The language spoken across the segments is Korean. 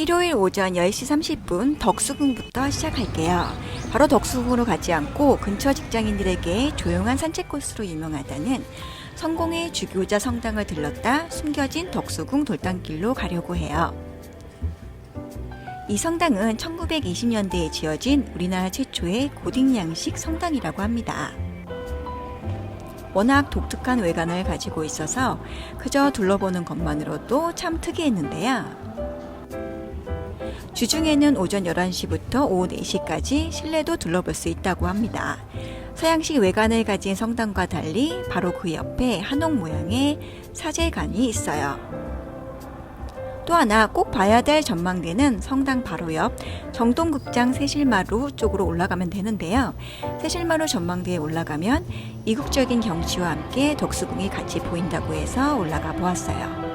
일요일 오전 10시 30분 덕수궁부터 시작할게요. 바로 덕수궁으로 가지 않고 근처 직장인들에게 조용한 산책 코스로 유명하다는 성공의 주교자 성당을 들렀다 숨겨진 덕수궁 돌담길로 가려고 해요. 이 성당은 1920년대에 지어진 우리나라 최초의 고딕 양식 성당이라고 합니다. 워낙 독특한 외관을 가지고 있어서 그저 둘러보는 것만으로도 참 특이했는데요. 주중에는 오전 11시부터 오후 4시까지 실내도 둘러볼 수 있다고 합니다. 서양식 외관을 가진 성당과 달리 바로 그 옆에 한옥 모양의 사제관이 있어요. 또 하나 꼭 봐야 될 전망대는 성당 바로 옆 정동극장 새실마루 쪽으로 올라가면 되는데요. 새실마루 전망대에 올라가면 이국적인 경치와 함께 덕수궁이 같이 보인다고 해서 올라가 보았어요.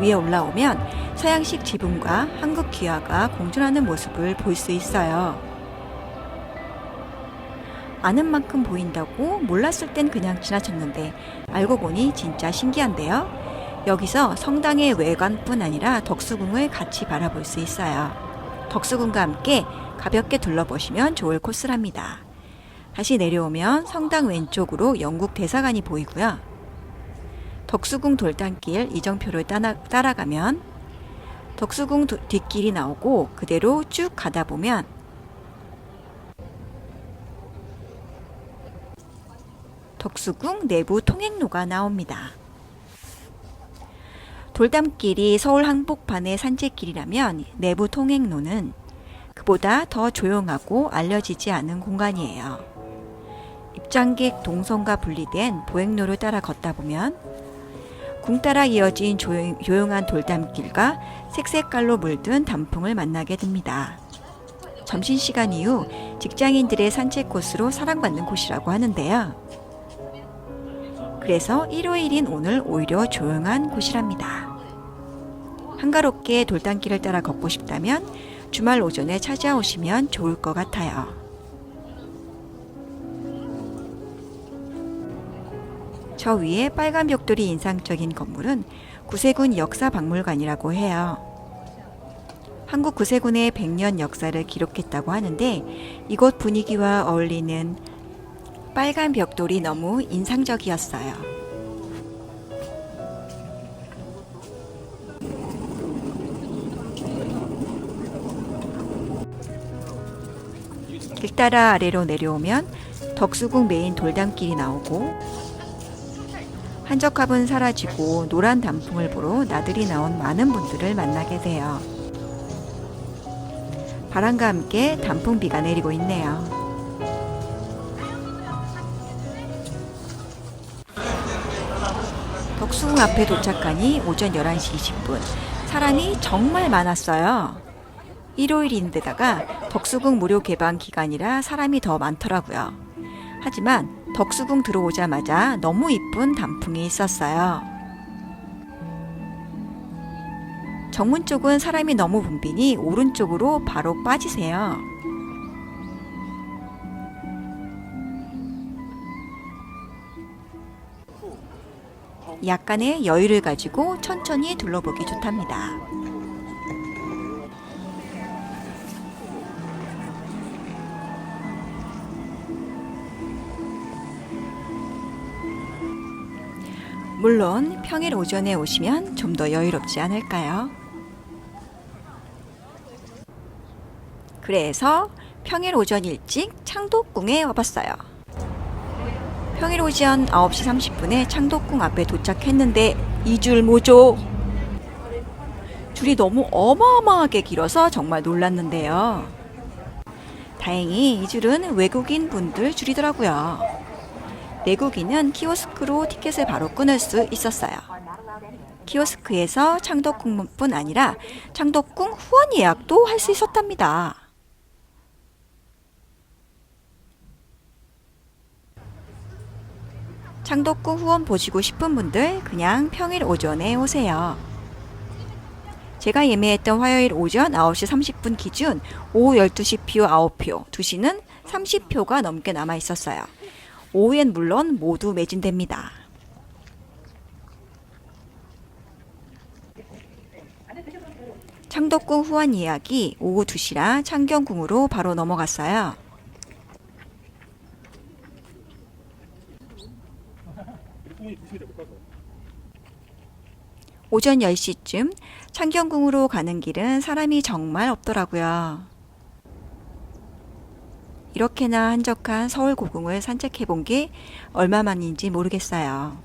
위에 올라오면 서양식 지붕과 한국 귀화가 공존하는 모습을 볼 수 있어요. 아는 만큼 보인다고 몰랐을 땐 그냥 지나쳤는데 알고 보니 진짜 신기한데요. 여기서 성당의 외관뿐 아니라 덕수궁을 같이 바라볼 수 있어요. 덕수궁과 함께 가볍게 둘러보시면 좋을 코스랍니다. 다시 내려오면 성당 왼쪽으로 영국 대사관이 보이고요. 덕수궁 돌담길 이정표를 따라, 따라 가면 덕수궁 도- 뒷길이 나오고 그대로 쭉 가다 보면 덕수궁 내부 통행로가 나옵니다. 돌담길이 서울 한복판의 산책길이라면 내부 통행로는 그보다 더 조용하고 알려지지 않은 공간이에요. 입장객 동선과 분리된 보행로를 따라 걷다 보면 궁 따라 이어진 조용, 조용 한 돌담길과 색색깔로 물든 단풍을 만나게 됩니다. 점심시간 이후 직장인들의 산책 코스로 사랑받는 곳이라고 하는데요. 그래서 일요일인 오늘 오히려 조용한 곳이랍니다. 한가롭게 돌담길을 따라 걷고 싶다면 주말 오전에 찾아오시면 좋을 것 같아요. 저 위에 빨간 벽돌이 인상적인 건물은 구세군 역사박물관이라고 해요. 한국 구세군의 100년 역사를 기록했다고 하는데 이곳 분위기와 어울리는 빨간 벽돌이 너무 인상적이었어요. 길 따라 아래로 내려오면 덕수궁 메인 돌담길이 나오고 한적합은 사라지고 노란 단풍을 보러 나들이 나온 많은 분들을 만나게 돼요. 바람과 함께 단풍비가 내리고 있네요. 덕수궁 앞에 도착하니 오전 11시 20분. 사람이 정말 많았어요. 일요일인데다가 덕수궁 무료 개방 기간이라 사람이 더 많더라고요. 하지만 덕수궁 들어오자마자 너무 이쁜 단풍이 있었어요. 정문 쪽은 사람이 너무 붐비니 오른쪽으로 바로 빠지세요. 약간의 여유를 가지고 천천히 둘러보기 좋답니다. 물론 평일 오전에 오시면 좀 더 여유롭지 않을까요? 그래서 평일 오전 일찍 창덕궁에 와봤어요. 평일 오전 9시 30분에 창덕궁 앞에 도착했는데 이줄 뭐죠? 줄이 너무 어마어마하게 길어서 정말 놀랐는데요. 다행히 이 줄은 외국인 분들 줄이더라고요. 내국인은 키오스크로 티켓을 바로 끊을 수 있었어요. 키오스크에서 창덕궁뿐 아니라 창덕궁 후원 예약도 할 수 있었답니다. 창덕궁 후원 보시고 싶은 분들 그냥 평일 오전에 오세요. 제가 예매했던 화요일 오전 9시 30분 기준 오후 12시 표 9표, 2시는 30표가 넘게 남아 있었어요. 오후엔 물론 모두 매진됩니다. 창덕궁 후원 이야기 오후 2시라 창경궁으로 바로 넘어갔어요. 오전 10시쯤 창경궁으로 가는 길은 사람이 정말 없더라고요. 이렇게나 한적한 서울 고궁을 산책해 본 게 얼마만인지 모르겠어요.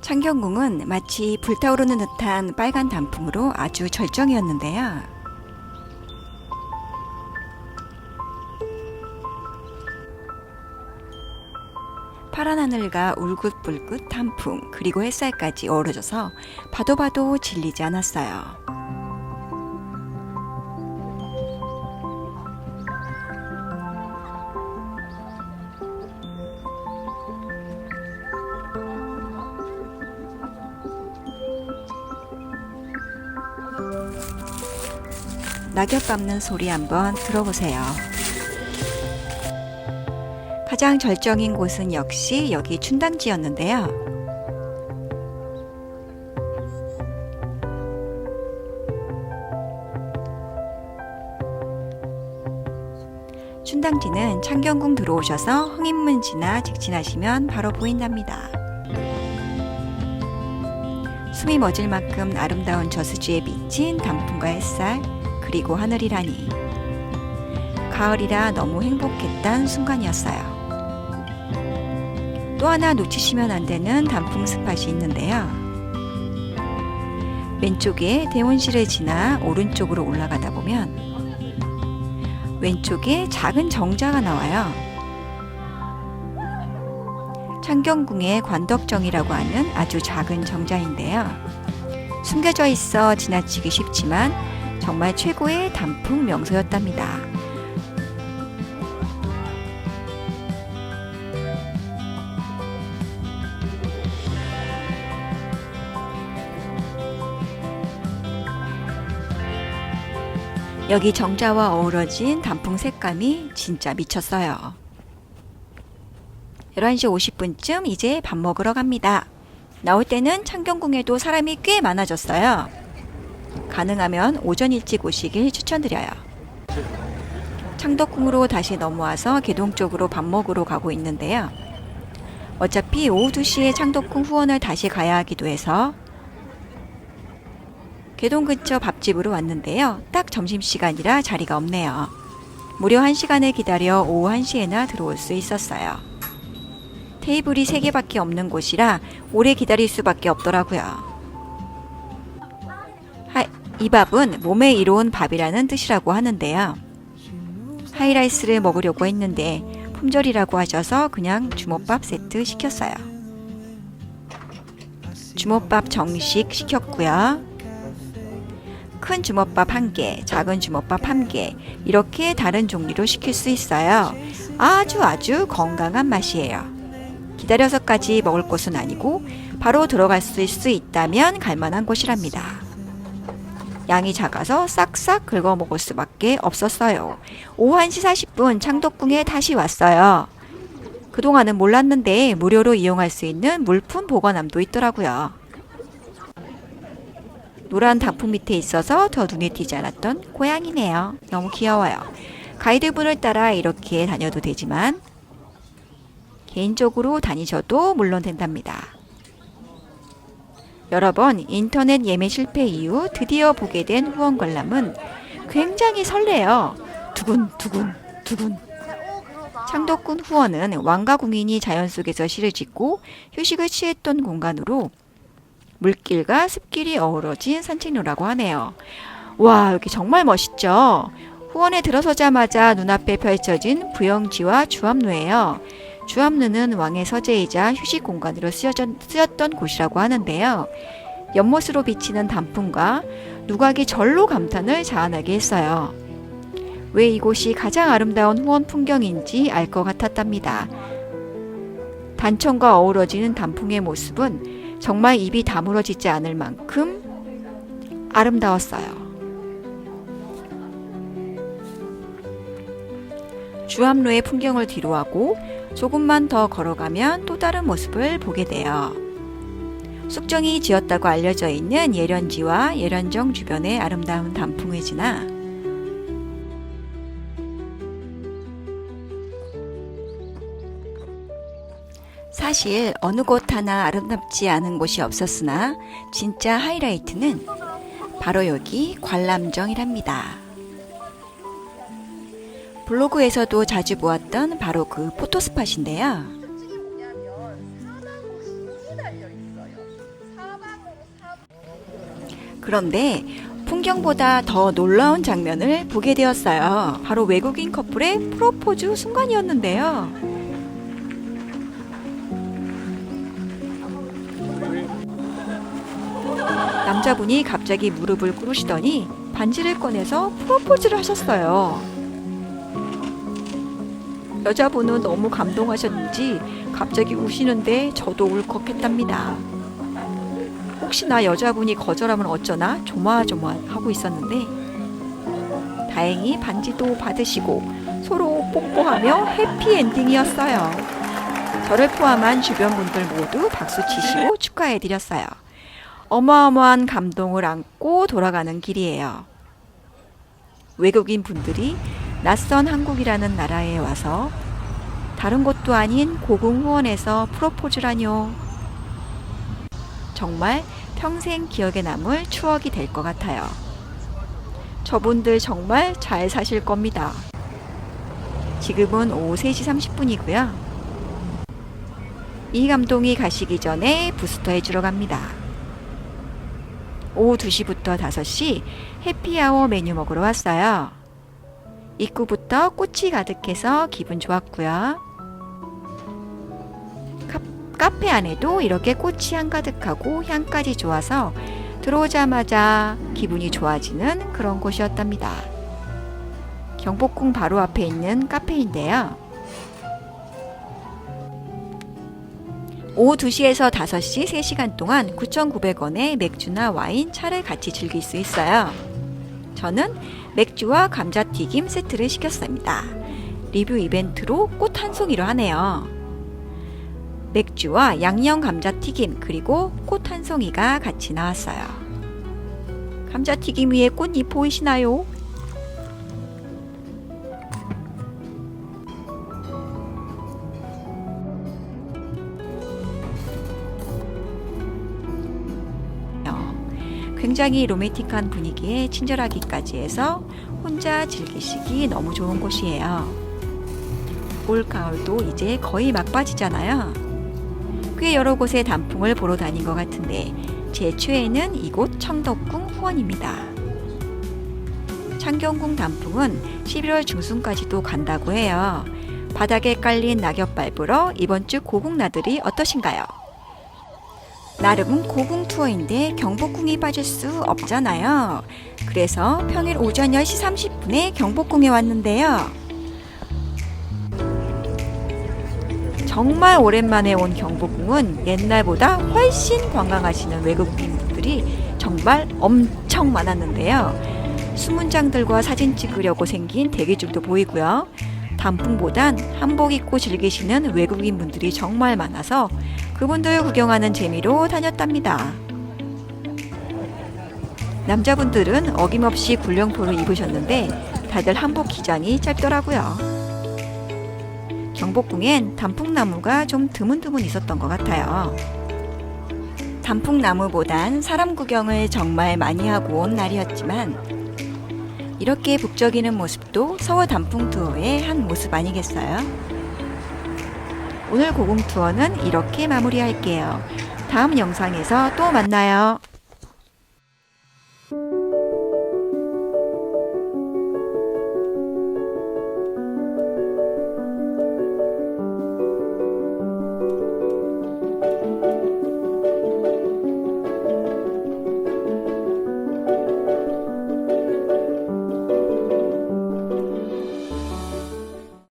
창경궁은 마치 불타오르는 듯한 빨간 단풍으로 아주 절정이었는데요. 파란 하늘과 울긋불긋 단풍 그리고 햇살까지 어우러져서 봐도 봐도 질리지 않았어요. 낙엽 밟는 소리 한번 들어보세요. 가장 절정인 곳은 역시 여기 춘당지였는데요. 춘당지는 창경궁 들어오셔서 흥인문 지나 직진하시면 바로 보인답니다. 숨이 멎을 만큼 아름다운 저수지에 비친 단풍과 햇살, 그리고 하늘이라니. 가을이라 너무 행복했던 순간이었어요. 또 하나 놓치시면 안 되는 단풍 스팟이 있는데요. 왼쪽에 대원실을 지나 오른쪽으로 올라가다 보면 왼쪽에 작은 정자가 나와요. 창경궁의 관덕정이라고 하는 아주 작은 정자인데요. 숨겨져 있어 지나치기 쉽지만 정말 최고의 단풍 명소였답니다. 여기 정자와 어우러진 단풍 색감이 진짜 미쳤어요. 11시 50분쯤 이제 밥 먹으러 갑니다. 나올 때는 창경궁에도 사람이 꽤 많아졌어요. 가능하면 오전 일찍 오시길 추천드려요. 창덕궁으로 다시 넘어와서 개동 쪽으로 밥 먹으러 가고 있는데요. 어차피 오후 2시에 창덕궁 후원을 다시 가야 하기도 해서 개동 근처 밥집으로 왔는데요. 딱 점심시간이라 자리가 없네요. 무려 1시간을 기다려 오후 1시에나 들어올 수 있었어요. 테이블이 3개밖에 없는 곳이라 오래 기다릴 수밖에 없더라고요. 하, 이 밥은 몸에 이로운 밥이라는 뜻이라고 하는데요. 하이라이스를 먹으려고 했는데 품절이라고 하셔서 그냥 주먹밥 세트 시켰어요. 주먹밥 정식 시켰고요. 큰 주먹밥 한 개, 작은 주먹밥 한 개, 이렇게 다른 종류로 시킬 수 있어요. 아주 아주 건강한 맛이에요. 기다려서까지 먹을 곳은 아니고 바로 들어갈 수 있다면 갈만한 곳이랍니다. 양이 작아서 싹싹 긁어 먹을 수밖에 없었어요. 오후 1시 40분 창덕궁에 다시 왔어요. 그동안은 몰랐는데 무료로 이용할 수 있는 물품 보관함도 있더라고요. 노란 단풍 밑에 있어서 더 눈에 띄지 않았던 고양이네요. 너무 귀여워요. 가이드분을 따라 이렇게 다녀도 되지만 개인적으로 다니셔도 물론 된답니다. 여러 번 인터넷 예매 실패 이후 드디어 보게 된 후원 관람은 굉장히 설레요. 두근 두근 두근. 창덕군 후원은 왕가 궁인이 자연 속에서 시를 짓고 휴식을 취했던 공간으로 물길과 습길이 어우러진 산책로라고 하네요. 와, 여기 정말 멋있죠? 후원에 들어서자마자 눈앞에 펼쳐진 부영지와 주암루예요. 주암루는 왕의 서재이자 휴식 공간으로 쓰였던 곳이라고 하는데요. 연못으로 비치는 단풍과 누각이 절로 감탄을 자아나게 했어요. 왜 이곳이 가장 아름다운 후원 풍경인지 알 것 같았답니다. 단청과 어우러지는 단풍의 모습은 정말 입이 다물어지지 않을 만큼 아름다웠어요. 주암로의 풍경을 뒤로하고 조금만 더 걸어가면 또 다른 모습을 보게 돼요. 숙정이 지었다고 알려져 있는 예련지와 예련정 주변의 아름다운 단풍을 지나 사실 어느 곳 하나 아름답지 않은 곳이 없었으나 진짜 하이라이트는 바로 여기 관람정이랍니다. 블로그에서도 자주 보았던 바로 그 포토스팟인데요. 그런데 풍경보다 더 놀라운 장면을 보게 되었어요. 바로 외국인 커플의 프로포즈 순간이었는데요. 남자분이 갑자기 무릎을 꿇으시더니 반지를 꺼내서 프로포즈를 하셨어요. 여자분은 너무 감동하셨는지 갑자기 우시는데 저도 울컥했답니다. 혹시나 여자분이 거절하면 어쩌나 조마조마 하고 있었는데 다행히 반지도 받으시고 서로 뽀뽀하며 해피엔딩이었어요. 저를 포함한 주변 분들 모두 박수 치시고 축하해드렸어요. 어마어마한 감동을 안고 돌아가는 길이에요. 외국인 분들이 낯선 한국이라는 나라에 와서 다른 곳도 아닌 고궁후원에서 프로포즈라뇨. 정말 평생 기억에 남을 추억이 될 것 같아요. 저분들 정말 잘 사실 겁니다. 지금은 오후 3시 30분이고요. 이 감동이 가시기 전에 부스터 해 주러 갑니다. 오후 2시부터 5시 해피아워 메뉴 먹으러 왔어요. 입구부터 꽃이 가득해서 기분 좋았고요. 카, 카페 안에도 이렇게 꽃이 한가득하고 향까지 좋아서 들어오자마자 기분이 좋아지는 그런 곳이었답니다. 경복궁 바로 앞에 있는 카페인데요. 오후 2시에서 5시 3시간 동안 9,900원에 맥주나 와인, 차를 같이 즐길 수 있어요. 저는 맥주와 감자튀김 세트를 시켰습니다. 리뷰 이벤트로 꽃 한 송이로 하네요. 맥주와 양념 감자튀김 그리고 꽃 한 송이가 같이 나왔어요. 감자튀김 위에 꽃잎 보이시나요? 굉장히 로맨틱한 분위기에 친절하기까지 해서 혼자 즐기시기 너무 좋은 곳이에요. 올 가을도 이제 거의 막바지잖아요. 꽤 여러 곳에 단풍을 보러 다닌 것 같은데 제 최애는 이곳 청덕궁 후원입니다. 창경궁 단풍은 11월 중순까지도 간다고 해요. 바닥에 깔린 낙엽 밟으러 이번 주 고궁 나들이 어떠신가요? 나름 고궁 투어인데 경복궁이 빠질 수 없잖아요. 그래서 평일 오전 10시 30분에 경복궁에 왔는데요. 정말 오랜만에 온 경복궁은 옛날보다 훨씬 관광하시는 외국인분들이 정말 엄청 많았는데요. 수문장들과 사진 찍으려고 생긴 대기줄도 보이고요. 단풍보단 한복 입고 즐기시는 외국인 분들이 정말 많아서 그분들 구경하는 재미로 다녔답니다. 남자분들은 어김없이 굴령포를 입으셨는데 다들 한복 기장이 짧더라고요. 경복궁엔 단풍나무가 좀 드문드문 있었던 것 같아요. 단풍나무보단 사람 구경을 정말 많이 하고 온 날이었지만 이렇게 북적이는 모습도 서울 단풍 투어의 한 모습 아니겠어요? 오늘 고궁 투어는 이렇게 마무리할게요. 다음 영상에서 또 만나요.